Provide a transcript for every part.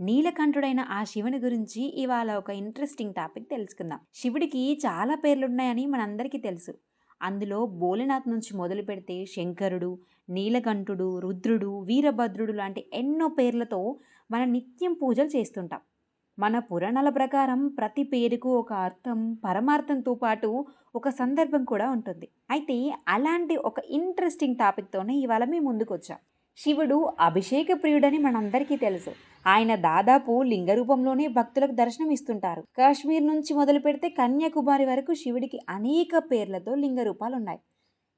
నీలకంఠుడైన ఆ శివుని గురించి ఇవాళ ఒక ఇంట్రెస్టింగ్ టాపిక్ తెలుసుకుందాం. శివుడికి చాలా పేర్లున్నాయని మనందరికీ తెలుసు. అందులో భోలేనాథ్ నుంచి మొదలు పెడితే శంకరుడు నీలకంఠుడు రుద్రుడు వీరభద్రుడు లాంటి ఎన్నో పేర్లతో మన నిత్యం పూజలు చేస్తుంటాం. మన పురాణాల ప్రకారం ప్రతి పేరుకు ఒక అర్థం పరమార్థంతో పాటు ఒక సందర్భం కూడా ఉంటుంది. అయితే అలాంటి ఒక ఇంట్రెస్టింగ్ టాపిక్తోనే ఇవాళ మేము ముందుకు వచ్చాం శివుడు అభిషేక ప్రియుడని మనందరికీ తెలుసు. ఆయన దాదాపు లింగ రూపంలోనే భక్తులకు దర్శనం ఇస్తుంటారు. కాశ్మీర్ నుంచి మొదలు పెడితే కన్యాకుమారి వరకు శివుడికి అనేక పేర్లతో లింగ రూపాలు ఉన్నాయి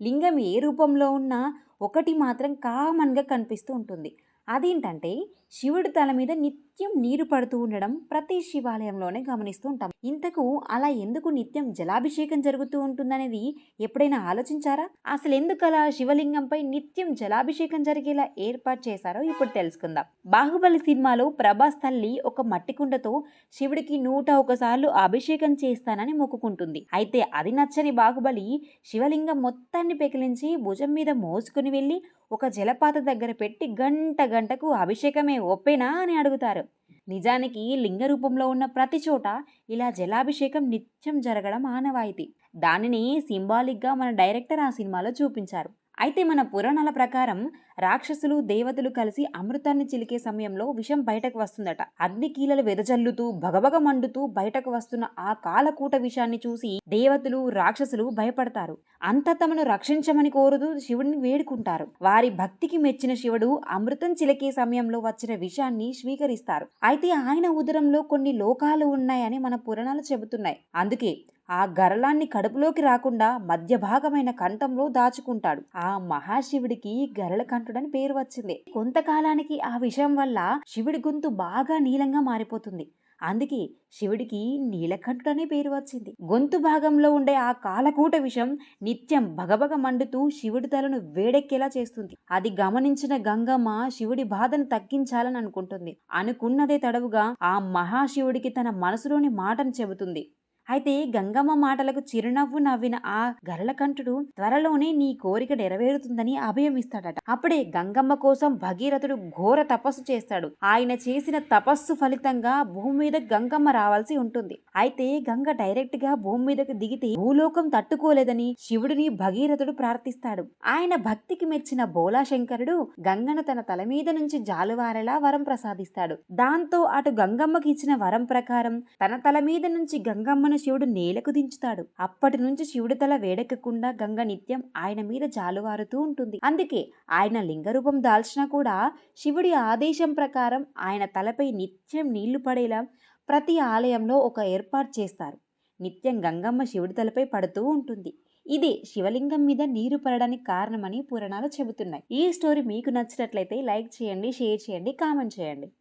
లింగం ఏ రూపంలో ఉన్నా ఒకటి మాత్రం కామన్గా కనిపిస్తూ ఉంటుంది. అదేంటంటే శివుడి తల మీద నిత్యం నీరు పడుతూ ఉండడం ప్రతి శివాలయంలోనే గమనిస్తూ ఉంటాం. ఇంతకు అలా ఎందుకు నిత్యం జలాభిషేకం జరుగుతూ ఉంటుందనేది ఎప్పుడైనా ఆలోచించారా? అసలు ఎందుకు అలా శివలింగంపై నిత్యం జలాభిషేకం జరిగేలా ఏర్పాటు చేశారో ఇప్పుడు తెలుసుకుందాం. బాహుబలి సినిమాలో ప్రభాస్ తల్లి ఒక మట్టి కుండతో శివుడికి నూట ఒకసార్లు అభిషేకం చేస్తానని మొక్కుకుంటుంది. అయితే అది నచ్చని బాహుబలి శివలింగం మొత్తాన్ని పెకిలించి భుజం మీద మోసుకుని వెళ్ళి ఒక జలపాత దగ్గర పెట్టి గంట గంటకు అభిషేకమే ఒప్పేనా అని అడుగుతారు. నిజానికి లింగ రూపంలో ఉన్న ప్రతి చోట ఇలా జలాభిషేకం నిత్యం జరగడం ఆనవాయితీ. దానిని సింబాలిక్గా మన డైరెక్టర్ ఆ సినిమాలో చూపించారు. అయితే మన పురాణాల ప్రకారం రాక్షసులు దేవతలు కలిసి అమృతాన్ని చిలికే సమయంలో విషం బయటకు వస్తుందట. అగ్ని కీలలు వెదజల్లుతూ భగభగ మండుతూ బయటకు వస్తున్న ఆ కాలకూట విషాన్ని చూసి దేవతలు రాక్షసులు భయపడతారు. అంత తమను రక్షించమని కోరుతూ శివుడిని వేడుకుంటారు. వారి భక్తికి మెచ్చిన శివుడు అమృతం చిలికే సమయంలో వచ్చిన విషాన్ని స్వీకరిస్తారు. అయితే ఆయన ఉదరంలో కొన్ని లోకాలు ఉన్నాయని మన పురాణాలు చెబుతున్నాయి. అందుకే ఆ గరళాన్ని కడుపులోకి రాకుండా మధ్య భాగమైన కంఠంలో దాచుకుంటాడు. ఆ మహాశివుడికి గరళ కంఠుడని పేరు వచ్చింది. కొంతకాలానికి ఆ విషయం వల్ల శివుడి గొంతు బాగా నీలంగా మారిపోతుంది. అందుకే శివుడికి నీలకంఠుడనే పేరు వచ్చింది. గొంతు భాగంలో ఉండే ఆ కాలకూట విషం నిత్యం భగభగ మండుతూ శివుడి తలను వేడెక్కేలా చేస్తుంది. అది గమనించిన గంగమ్మ శివుడి బాధను తగ్గించాలని అనుకుంటుంది. అనుకున్నదే తడవుగా ఆ మహాశివుడికి తన మనసులోని మాటను చెబుతుంది. అయితే గంగమ్మ మాటలకు చిరునవ్వు నవ్విన ఆ గరళకంఠుడు త్వరలోనే నీ కోరిక నెరవేరుతుందని అభయమిస్తాడట అప్పుడే గంగమ్మ కోసం భగీరథుడు ఘోర తపస్సు చేస్తాడు. ఆయన చేసిన తపస్సు ఫలితంగా భూమి మీద గంగమ్మ రావాల్సి ఉంటుంది. అయితే గంగ డైరెక్ట్గా భూమి మీదకు దిగితే భూలోకం తట్టుకోలేదని శివుడిని భగీరథుడు ప్రార్థిస్తాడు. ఆయన భక్తికి మెచ్చిన బోలాశంకరుడు గంగను తన తల మీద నుంచి జాలువారేలా వరం ప్రసాదిస్తాడు. దాంతో అటు గంగమ్మకి ఇచ్చిన వరం ప్రకారం తన తల మీద నుంచి గంగమ్మను శివుడు నేలకు దించుతాడు. అప్పటి నుంచి శివుడి తల వేడెక్కకుండా గంగ నిత్యం ఆయన మీద జాలువారుతూ ఉంటుంది. అందుకే ఆయన లింగరూపం దాల్చినా కూడా శివుడి ఆదేశం ప్రకారం ఆయన తలపై నిత్యం నీళ్ళు పడేలా ప్రతి ఆలయంలో ఒక ఏర్పాటు చేస్తారు. నిత్యం గంగమ్మ శివుడి తలపై పడుతూ ఉంటుంది. ఇదే శివలింగం మీద నీరు పడడానికి కారణమని పురాణాలు చెబుతున్నాయి. ఈ స్టోరీ మీకు నచ్చినట్లయితే లైక్ చేయండి షేర్ చేయండి కామెంట్ చేయండి.